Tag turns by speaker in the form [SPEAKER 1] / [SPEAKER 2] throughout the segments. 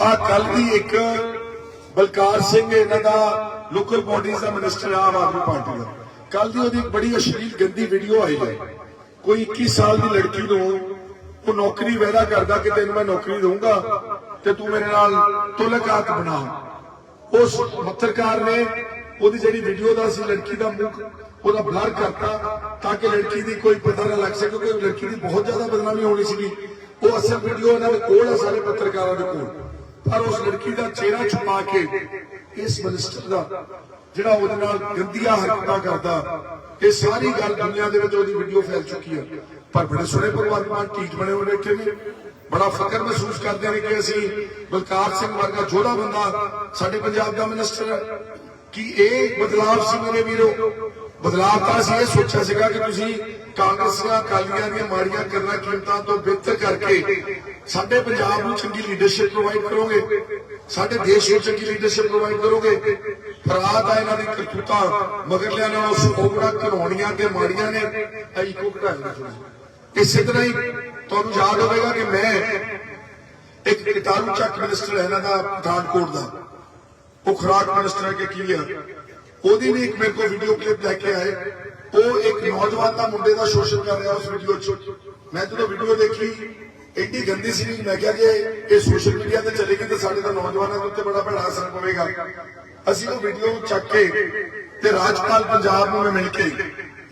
[SPEAKER 1] ਆ ਕੱਲ ਦੀ ਇੱਕ ਬਲਕਾਰ ਸਿੰਘ ਇਹਨਾਂ ਦਾ ਲੋਕਲ ਬਾਡੀਜ਼ ਦਾ ਮਿਨਿਸਟਰ ਆਮ ਆਦਮੀ ਪਾਰਟੀ ਦਾ। ਕੱਲ ਦੀ ਉਹਦੀ ਬੜੀ ਅਸ਼ਲੀਲ, ਗੰਦੀ ਵੀਡੀਓ ਆਈ ਹੈ। ਕੋਈ 21 ਸਾਲ ਦੀ ਲੜਕੀ ਨੂੰ ਉਹ ਨੌਕਰੀ ਵਾਅਦਾ ਕਰਦਾ ਕਿ ਤੈਨੂੰ ਮੈਂ ਨੌਕਰੀ ਦਊਂਗਾ ਤੇ ਤੂੰ ਮੇਰੇ ਨਾਲ ਤੁਲਕਾਤ ਬਣਾ। ਉਸ ਪੱਤਰਕਾਰ ਨੇ ਉਹਦੀ ਜਿਹੜੀ ਵੀਡੀਓ ਦਾ ਸੀ, ਲੜਕੀ ਦਾ ਮੁਖ ਉਹਦਾ ਬਲਰ ਕਰਤਾ ਤਾਂ ਕਿ ਲੜਕੀ ਦੀ ਕੋਈ ਪਤਾ ਨਾ ਲੱਗ ਸਕੇ, ਕਿਉਂਕਿ ਲੜਕੀ ਦੀ ਬਹੁਤ ਜ਼ਿਆਦਾ ਬਦਨਾਮੀ ਹੋਣੀ ਸੀਗੀ। ਉਹ ਅਸਲ ਵੀਡੀਓ ਇਹਨਾਂ ਦੇ ਕੋਲ ਹੈ ਸਾਰੇ ਪੱਤਰਕਾਰਾਂ ਦੇ ਕੋਲ। ਪਰ ਉਸ ਲੜਕੀ ਦਾ ਚਿਹਰਾ ਛੁਪਾ ਕੇ ਇਸ ਮਿਨਿਸਟਰ ਦਾ, ਜਿਹੜਾ ਉਹਦੇ ਨਾਲ ਗੰਦੀਆਂ ਹਰਕਤਾਂ ਕਰਦਾ, ਇਹ ਸਾਰੀ ਗੱਲ ਦੁਨੀਆ ਦੇ ਵਿੱਚ ਉਹਦੀ ਵੀਡੀਓ ਫੈਲ ਚੁੱਕੀ ਹੈ। ਪਰ ਬੜੇ ਸੋਹਣੇ ਭਗਵੰਤ ਮਾਨ ਟੀਚ ਬਣੇ ਹੋਏ ਬੈਠੇ ਨੇ ਬੜਾ ਫਕਰ ਮਹਿਸੂਸ ਕਰਦੇ ਨੇ ਕਿ ਅਸੀਂ ਬਲਕਾਰ ਸਿੰਘ ਵਰਗਾ ਜੋੜਾ ਬੰਦਾ, ਸਾਡੇ ਪੰਜਾਬ ਦਾ ਮਿਨਿਸਟਰ ਹੈ। ਕਿ ਇਹ ਬਦਲਾਵ ਸੀ ਮੇਰੇ ਵੀਰੋ। ਬਦਲਾਵ ਤਾਂ ਅਸੀਂ ਇਹ ਸੋਚਿਆ ਸੀਗਾ ਕਿ ਤੁਸੀਂ ਕਾਂਗਰਸੀਆਂ, ਅਕਾਲੀਆਂ ਦੀਆਂ ਮਾੜੀਆਂ ਕਰਨਾ ਕੀਮਤਾਂ ਤੋਂ ਬਿਹਤਰ ਕਰਕੇ ਸਾਡੇ ਪੰਜਾਬ ਨੂੰ ਚੰਗੀ ਲੀਡਰਸ਼ਿਪ ਪ੍ਰੋਵਾਈਡ ਕਰੋਗੇ, ਸਾਡੇ ਦੇਸ਼ ਨੂੰ ਚੰਗੀ ਲੀਡਰਸ਼ਿਪ ਪ੍ਰੋਵਾਈਡ ਕਰੋਗੇ। ਫਰਾਦ ਆ ਇਹਨਾਂ ਦੀ ਕਰਤੂਤਾਂ, ਮਗਰਲਿਆਂ ਨਾਲ ਉਸ ਕੋਗੜਾ ਘਰੋਣੀਆਂ ਤੇ ਮਾੜੀਆਂ ਨੇ। ਐ ਕੋਗੜਾ ਇਸੇ ਤਰ੍ਹਾਂ ਹੀ ਤੁਹਾਨੂੰ ਯਾਦ ਹੋਵੇਗਾ ਕਿ ਮੈਂ ਇੱਕ ਕਿਤਾਰੂ ਚੱਕ ਮਿਨਿਸਟਰ ਹੈ, ਇਹਨਾਂ ਦਾ ਪਠਾਨਕੋਟ ਦਾ। ਉਹ ਖੁਰਾਕ ਮਿਨਿਸਟਰ ਕੇ ਕੀ ਆ? ਉਹਦੀ ਵੀ ਇੱਕ ਮੇਰੇ ਕੋਲ ਵੀਡੀਓ ਕਲਿੱਪ ਲੈ ਕੇ ਆਏ। ਉਹ ਇੱਕ ਨੌਜਵਾਨ ਦਾ ਮੁੰਡੇ ਦਾ ਸ਼ੋਸ਼ਣ ਕਰ ਰਿਹਾ ਉਸ ਵੀਡੀਓ 'ਚ। ਮੈਂ ਜਦੋਂ ਵੀਡੀਓ ਦੇਖੀ ਐਡੀ ਗੰਦੀ ਸੀ, ਮੈਂ ਕਿਹਾ ਕਿ ਇਹ ਸੋਸ਼ਲ ਮੀਡੀਆ ਤੇ ਚਲੇਗੀ ਤਾਂ ਸਾਡੇ ਤਾਂ ਨੌਜਵਾਨਾਂ ਦੇ ਉੱਤੇ ਬੜਾ ਭੈੜਾ ਅਸਰ ਪਵੇਗਾ। ਅਸੀਂ ਉਹ ਵੀਡੀਓ ਚੱਕ ਕੇ ਤੇ ਰਾਜਪਾਲ ਪੰਜਾਬ ਨੂੰ ਮਿਲ ਕੇ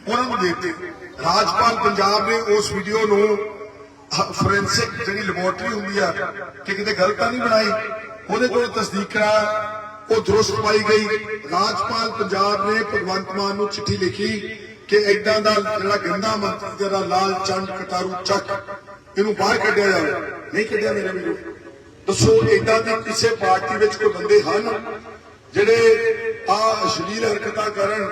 [SPEAKER 1] ਉਹਨਾਂ ਨੂੰ ਦੇ ਦਿੱਤੀ। ਰਾਜਪਾਲ ਪੰਜਾਬ ਨੇ ਉਸ ਵੀਡੀਓ ਨੂੰ ਫੋਰੈਂਸਿਕ ਜਿਹੜੀ ਲੈਬੋਰਟਰੀ ਹੁੰਦੀ ਆ, ਕਿ ਕਿਤੇ ਗਲਤ ਤਾਂ ਨਹੀਂ ਬਣਾਈ? ਉਹਦੇ ਕੋਲ ਤਸਦੀਕ ਕਰਾ ਉਹ ਦਰੁਸਤ ਪਾਈ ਗਈ। ਰਾਜਪਾਲ ਪੰਜਾਬ ਨੇ ਭਗਵੰਤ ਮਾਨ ਨੂੰ ਚਿੱਠੀ ਲਿਖੀ ਕਿ ਐਦਾਂ ਦਾ ਜਿਹੜਾ ਗੰਦਾ ਮੰਤਰੀ, ਜਿਹੜਾ ਲਾਲ ਚੰਦ ਕਟਾਰੂ ਚੱਕ, ਇਹਨੂੰ ਬਾਹਰ ਕੱਢਿਆ ਜਾਵੇ। ਨਹੀਂ ਕੱਢਿਆ ਮੇਰੇ ਵੀਰੋ। ਦੱਸੋ ਐਦਾਂ ਦੀ ਕਿਸੇ ਪਾਰਟੀ ਵਿੱਚ ਕੋਈ ਬੰਦੇ ਹਨ ਜਿਹੜੇ ਆ ਅਸ਼ਲੀਲ ਹਰਕਤਾਂ ਕਰਨ,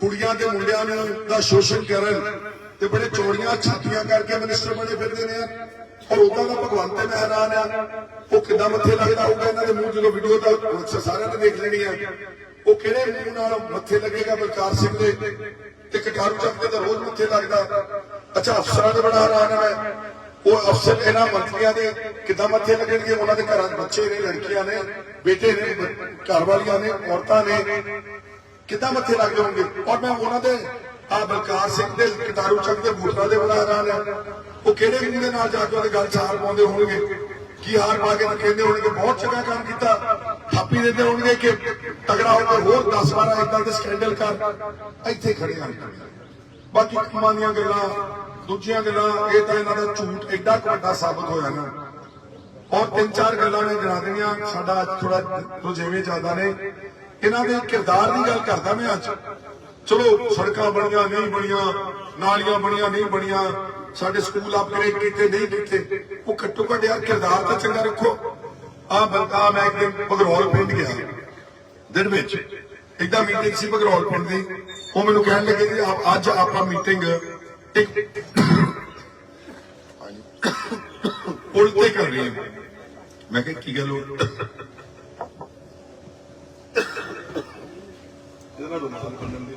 [SPEAKER 1] ਕੁੜੀਆਂ ਤੇ ਮੁੰਡਿਆਂ ਨੂੰ ਦਾ ਸ਼ੋਸ਼ਣ ਕਰਨ ਤੇ ਬੜੇ ਚੋੜੀਆਂ ਛਾਤੀਆਂ ਕਰਕੇ ਮਿਨਿਸਟਰ ਬਣੇ ਫਿਰਦੇ ਨੇ? ਔਰ ਉਦਾਂ ਦਾ ਭਗਵੰਤ ਤੇ ਮੈਂ ਹੈਰਾਨ ਆ, ਉਹ ਕਿੱਦਾਂ ਮੱਥੇ ਲੱਗਦਾ ਹੋਊਗਾ ਇਹਨਾਂ ਦੇ ਮੂੰਹ ਜਦੋਂ ਵੀਡੀਓ ਦਾ ਸਾਰਿਆਂ ਨੇ ਦੇਖ ਲੈਣੀ ਆ। ਉਹ ਕਿਹੜੇ ਮੂੰਹ ਨਾਲ ਮੱਥੇ ਲੱਗੇਗਾ ਬਲਕਾਰ ਸਿੰਘ ਦੇ? ਤੇ ਕਟਾਰੂ ਚੱਕ ਦੇ ਤਾਂ ਰੋਜ਼ ਮੱਥੇ ਲੱਗਦਾ। ਅੱਛਾ, ਅਫਸਰਾਂ ਦੇ ਬੜਾ ਹੈਰਾਨ ਆ ਉਹ ਅਫਸਰ ਇਹਨਾਂ ਮੰਤਰੀਆਂ ਦੇ ਕਿੱਦਾਂ ਮੱਥੇ ਲੱਗਣਗੇ? ਉਹਨਾਂ ਦੇ ਘਰਾਂ 'ਚ ਬੱਚੇ ਨੇ, ਲੜਕੀਆਂ ਨੇ, ਬੇਟੇ ਨੇ, ਘਰ ਵਾਲੀਆਂ ਨੇ, ਔਰਤਾਂ ਨੇ। ਕਿੱਦਾਂ ਮੱਥੇ ਲੱਗ ਜਾਣਗੇ? ਔਰ ਮੈਂ ਉਹਨਾਂ ਦੇ ਆ ਬਲਕਾਰ ਸਿੰਘ ਦੇ ਕਟਾਰੂ ਚੱਕ ਦੇ ਬੂਟਾਂ ਦੇ ਬੜਾ ਹੈਰਾਨ ਆ। ਉਹ ਕਿਹੜੇ ਮੂੰਹ ਦੇ ਨਾਲ ਜਾ ਕੇ ਉਹਦੇ ਗੱਲ ਚਾਰ ਪਾਉਂਦੇ ਹੋਣਗੇ? ਕੀ ਹਾਰ ਪਾ ਕੇ ਕਹਿੰਦੇ ਹੋਣਗੇ? ਬਹੁਤ ਚੰਗਾ ਕੰਮ ਕੀਤਾ। ਥਾਪੀ ਦਿੰਦੇ ਹੋਣਗੇ ਕਿ ਤਗੜਾ ਹੋ ਕੇ ਹੋਰ 10 12 ਇਦਾਂ ਦੇ ਸਕੈਂਡਲ ਕਰ। ਇੱਥੇ ਖੜੇ ਆ। ਬਾਕੀ ਕੰਮਾਂ ਦੀਆਂ ਗੱਲਾਂ, ਦੂਜੀਆਂ ਗੱਲਾਂ, ਇਹ ਤਾਂ ਇਹਨਾਂ ਦਾ ਝੂਠ ਐਡਾ ਵੱਡਾ ਸਾਬਤ ਹੋਇਆ ਨਾ। ਔਰ ਤਿੰਨ ਚਾਰ ਗੱਲਾਂ ਨੇ ਗਿਣਾ ਦੇਣੀਆਂ ਸਾਡਾ ਥੋੜਾ ਰੁਝੇਵੇਂ ਜ਼ਿਆਦਾ ਨੇ। ਇਹਨਾਂ ਦੇ ਕਿਰਦਾਰ ਦੀ ਗੱਲ ਕਰਦਾ ਮੈਂ ਅੱਜ। ਚਲੋ, ਸੜਕਾਂ ਬਣੀਆਂ, ਨਹੀਂ ਬਣੀਆਂ, ਨਾਲੀਆਂ ਬਣੀਆਂ, ਨਹੀਂ ਬਣੀਆਂ ਸਾਡੇ ਸਕੂਲ ਅਪਗ੍ਰੇਡ ਕੀਤੇ ਨਹੀਂ ਕੀਤੇ। ਉਹ ਘੱਟੋ ਘੱਟ ਯਾਰ ਕਿਰਦਾਰ ਤਾਂ ਚੰਗਾ ਰੱਖੋ। ਆ ਬੰਦਾ ਮੈਂ ਇੱਕ ਦਿਨ ਭਗਰੋਲ ਪਿੰਡ ਗਿਆ। ਦਿਨ ਵਿੱਚ ਇਦਾਂ ਮੀਟਿੰਗ ਸੀ ਭਗਰੋਲ ਪਿੰਡ ਦੀ। ਉਹ ਮੈਨੂੰ ਕਹਿਣ ਲੱਗੇ ਕਿ ਅੱਜ ਆਪਾਂ ਮੀਟਿੰਗ ਇੱਕ ਪੁਲ ਤੇ ਕਰ ਰਹੇ ਹਾਂ। ਮੈਂ ਕਿਹਾ, ਕੀ ਗੱਲ ਹੋ
[SPEAKER 2] ਇਹਦਾ ਰੁਮਾਲ ਬੰਨਣ ਦੀ